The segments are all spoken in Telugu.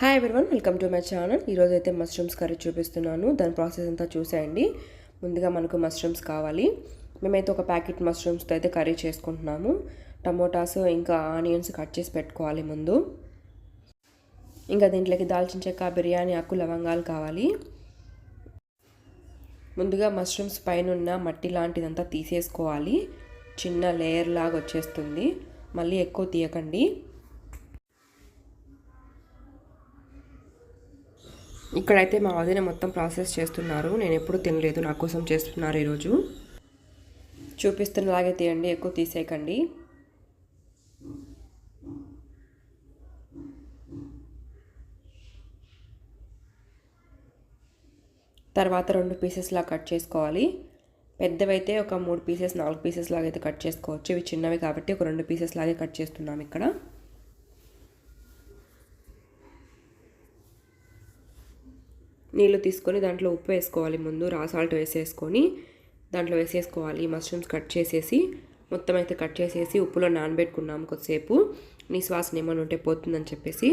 Hi everyone welcome to my channel ఈరోజు అయితే మష్రూమ్స్ కర్రీ చూపిస్తున్నాను. దాని ప్రాసెస్ అంతా చూసేయండి. ముందుగా మనకు మష్రూమ్స్ కావాలి. మేమైతే ఒక ప్యాకెట్ మష్రూమ్స్తో అయితే కర్రీ చేసుకుంటున్నాము. టమోటాస్ ఇంకా ఆనియన్స్ కట్ చేసి పెట్టుకోవాలి ముందు. ఇంకా దీంట్లోకి దాల్చిన చెక్క బిర్యానీ ఆకు లవంగాలు కావాలి. ముందుగా మష్రూమ్స్ పైన ఉన్న మట్టి లాంటిదంతా తీసేసుకోవాలి. చిన్న లేయర్ లాగా వచ్చేస్తుంది. మళ్ళీ ఎక్కువ తీయకండి. ఇక్కడైతే మా వదిన మొత్తం ప్రాసెస్ చేస్తున్నారు. నేను ఎప్పుడు తినలేదు నా కోసం చేస్తున్నారు ఈరోజు. చూపిస్తున్నలాగే తీయండి ఎక్కువ తీసేయకండి. తర్వాత రెండు పీసెస్లా కట్ చేసుకోవాలి. పెద్దవైతే ఒక మూడు పీసెస్ నాలుగు పీసెస్ లాగా అయితే కట్ చేసుకోవచ్చు. ఇవి చిన్నవి కాబట్టి ఒక రెండు పీసెస్ లాగే కట్ చేస్తున్నాం ఇక్కడ. నీళ్ళు తీసుకొని దాంట్లో ఉప్పు వేసుకోవాలి ముందు రా సాల్ట్ వేసేసుకొని దాంట్లో వేసేసుకోవాలి. మష్రూమ్స్ కట్ చేసేసి మొత్తం అయితే కట్ చేసేసి ఉప్పులో నానబెట్టుకున్నాము కొద్దిసేపు. నీ శ్వాసన ఏమైనా ఉంటే పోతుందని చెప్పేసి.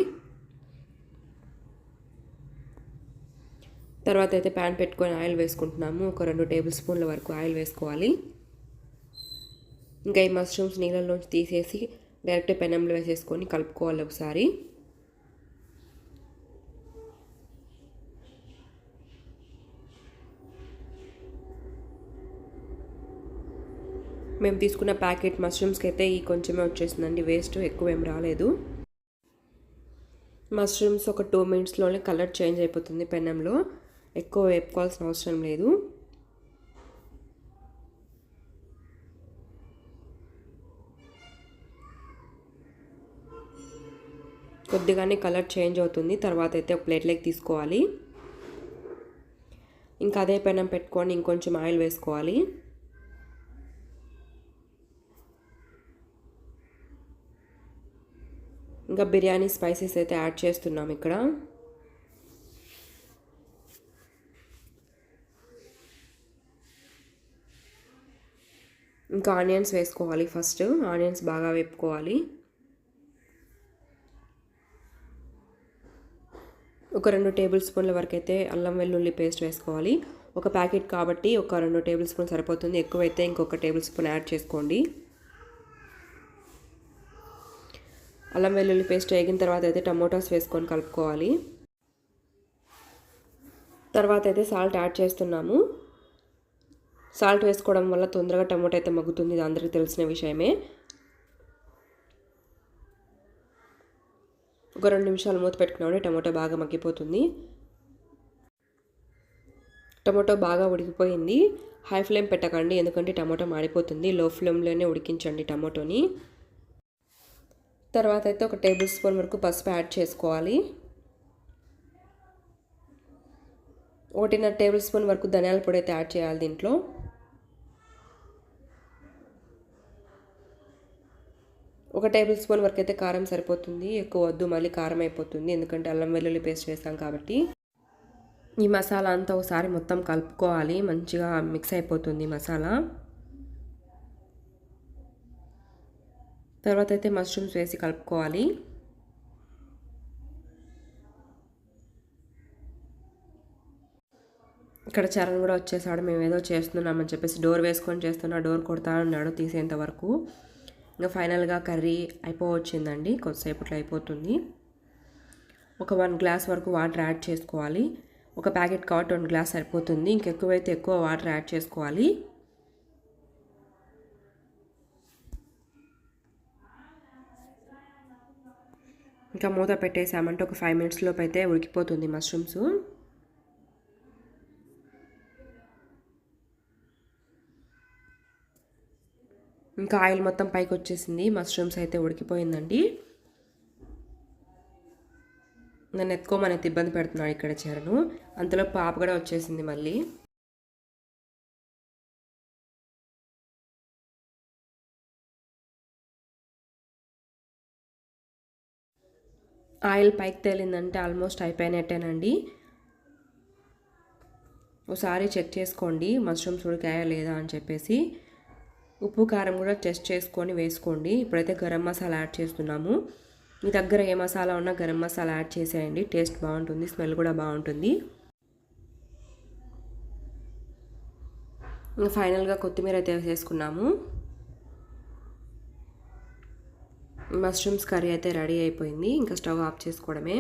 తర్వాత అయితే ప్యాన్ పెట్టుకొని ఆయిల్ వేసుకుంటున్నాము. ఒక రెండు టేబుల్ స్పూన్ల వరకు ఆయిల్ వేసుకోవాలి. ఇంకా ఈ మష్రూమ్స్ నీళ్ళలోంచి తీసేసి డైరెక్ట్ పెనంలో వేసేసుకొని కలుపుకోవాలి ఒకసారి. మేము తీసుకున్న ప్యాకెట్ మష్రూమ్స్కి అయితే ఈ కొంచెమే వచ్చేసిందండి. వేస్ట్ ఎక్కువ ఏం రాలేదు. మష్రూమ్స్ ఒక టూ మినిట్స్లోనే కలర్ చేంజ్ అయిపోతుంది పెనంలో. ఎక్కువ వేపుకోవాల్సిన అవసరం లేదు. కొద్దిగానే కలర్ చేంజ్ అవుతుంది. తర్వాత అయితే ఒక ప్లేట్లోకి తీసుకోవాలి. ఇంకా అదే పెనం పెట్టుకొని ఇంకొంచెం ఆయిల్ వేసుకోవాలి. ఇంకా బిర్యానీ స్పైసెస్ అయితే యాడ్ చేస్తున్నాం ఇక్కడ. ఇంకా ఆనియన్స్ వేసుకోవాలి ఫస్ట్. ఆనియన్స్ బాగా వేపుకోవాలి. ఒక రెండు టేబుల్ స్పూన్ల వరకు అయితే అల్లం వెల్లుల్లి పేస్ట్ వేసుకోవాలి. ఒక ప్యాకెట్ కాబట్టి ఒక రెండు టేబుల్ స్పూన్ సరిపోతుంది. ఎక్కువైతే ఇంకొక టేబుల్ స్పూన్ యాడ్ చేసుకోండి. అల్లం వెల్లుల్లి పేస్ట్ వేగిన తర్వాత అయితే టమోటాస్ వేసుకొని కలుపుకోవాలి. తర్వాత అయితే సాల్ట్ యాడ్ చేస్తున్నాము. సాల్ట్ వేసుకోవడం వల్ల తొందరగా టమోటా అయితే మగ్గుతుంది. ఇది అందరికీ తెలిసిన విషయమే. ఒక రెండు నిమిషాలు మూత పెట్టుకున్నామంటే టమోటా బాగా మగ్గిపోతుంది. టమోటో బాగా ఉడికిపోయింది. హై ఫ్లేమ్ పెట్టకండి ఎందుకంటే టమోటా మాడిపోతుంది. లో ఫ్లేమ్లోనే ఉడికించండి టమోటోని. తర్వాత అయితే ఒక టేబుల్ స్పూన్ వరకు పసుపు యాడ్ చేసుకోవాలి. ఒకటిన్నర టేబుల్ స్పూన్ వరకు ధనియాల పొడి అయితే యాడ్ చేయాలి దీంట్లో. ఒక టేబుల్ స్పూన్ వరకు అయితే కారం సరిపోతుంది. ఎక్కువ వద్దు మళ్ళీ కారం అయిపోతుంది. ఎందుకంటే అల్లం వెల్లుల్లి పేస్ట్ వేస్తాం కాబట్టి. ఈ మసాలా అంతా ఒకసారి మొత్తం కలుపుకోవాలి. మంచిగా మిక్స్ అయిపోతుంది మసాలా. తర్వాత అయితే మష్రూమ్స్ వేసి కలుపుకోవాలి. ఇక్కడ చరణ్ కూడా వచ్చేసాడు మేము ఏదో చేస్తున్నామని చెప్పేసి డోర్ వేసుకొని చేస్తున్నా డోర్ కొడతా అన్నాడు తీసేంత వరకు. ఇంకా ఫైనల్గా కర్రీ అయిపోవచ్చిందండి కొద్దిసేపట్లో అయిపోతుంది. ఒక వన్ గ్లాస్ వరకు వాటర్ యాడ్ చేసుకోవాలి. ఒక ప్యాకెట్ కాబట్టి వన్ గ్లాస్ సరిపోతుంది ఇంకెక్కువైతే ఎక్కువ వాటర్ యాడ్ చేసుకోవాలి. ఇంకా మూత పెట్టేసామంటే ఒక ఫైవ్ మినిట్స్ లోపు అయితే ఉడికిపోతుంది మష్రూమ్స్ ఇంకా ఆయిల్ మొత్తం పైకి వచ్చేసింది మష్రూమ్స్ అయితే ఉడికిపోయిందండి. నన్ను ఎత్తుకోమని ఇబ్బంది పెడుతున్నాడు ఇక్కడ చేరను అంతలో పాప కూడా వచ్చేసింది మళ్ళీ. ఆయిల్ పైకి తేలిందంటే ఆల్మోస్ట్ అయిపోయినట్టేనండి. ఒకసారి చెక్ చేసుకోండి మష్రూమ్స్ ఉడికాయా లేదా అని చెప్పేసి. ఉప్పు కారం కూడా టెస్ట్ చేసుకొని వేసుకోండి. ఇప్పుడైతే గరం మసాలా యాడ్ చేస్తున్నాము. మీ దగ్గర ఏ మసాలా ఉన్నా గరం మసాలా యాడ్ చేసేయండి. టేస్ట్ బాగుంటుంది స్మెల్ కూడా బాగుంటుంది. ఇంకా ఫైనల్గా కొత్తిమీర అయితే వేసేసుకున్నాము. మష్రూమ్స్ కర్రీ అయితే రెడీ అయిపోయింది. ఇంకా స్టవ్ ఆఫ్ చేసుకోవడమే.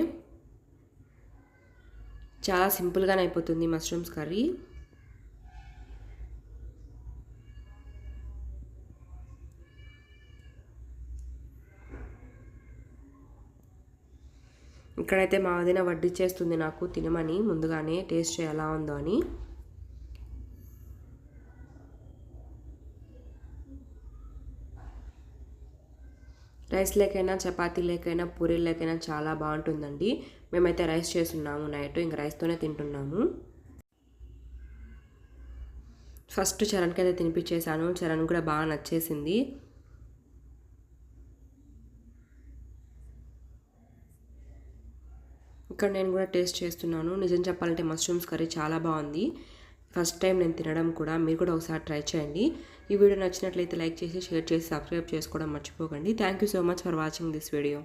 చాలా సింపుల్గానే అయిపోతుంది మష్రూమ్స్ కర్రీ. ఇక్కడైతే మా వదిన వడ్డీ చేస్తుంది నాకు తినమని ముందుగానే టేస్ట్ ఎలా ఉందో అని. రైస్ లేకైనా చపాతీ లేకైనా పూరీ లేకైనా చాలా బాగుంటుందండి. మేమైతే రైస్ చేస్తున్నాము నైట్ ఇంక రైస్తోనే తింటున్నాము. ఫస్ట్ చరణ్కి అయితే తినిపించేశాను చరణ్ కూడా బాగా నచ్చేసింది. ఇక్కడ నేను కూడా టేస్ట్ చేస్తున్నాను. నిజం చెప్పాలంటే మష్రూమ్స్ కర్రీ చాలా బాగుంది. ఫస్ట్ టైం నేను తినడం కూడా మీరు కూడా ఒకసారి ట్రై చేయండి. ఈ వీడియో నచ్చినట్లయితే లైక్ చేసి షేర్ చేసి సబ్స్క్రైబ్ చేసుకోవడం మర్చిపోకండి. Thank you so much for watching this video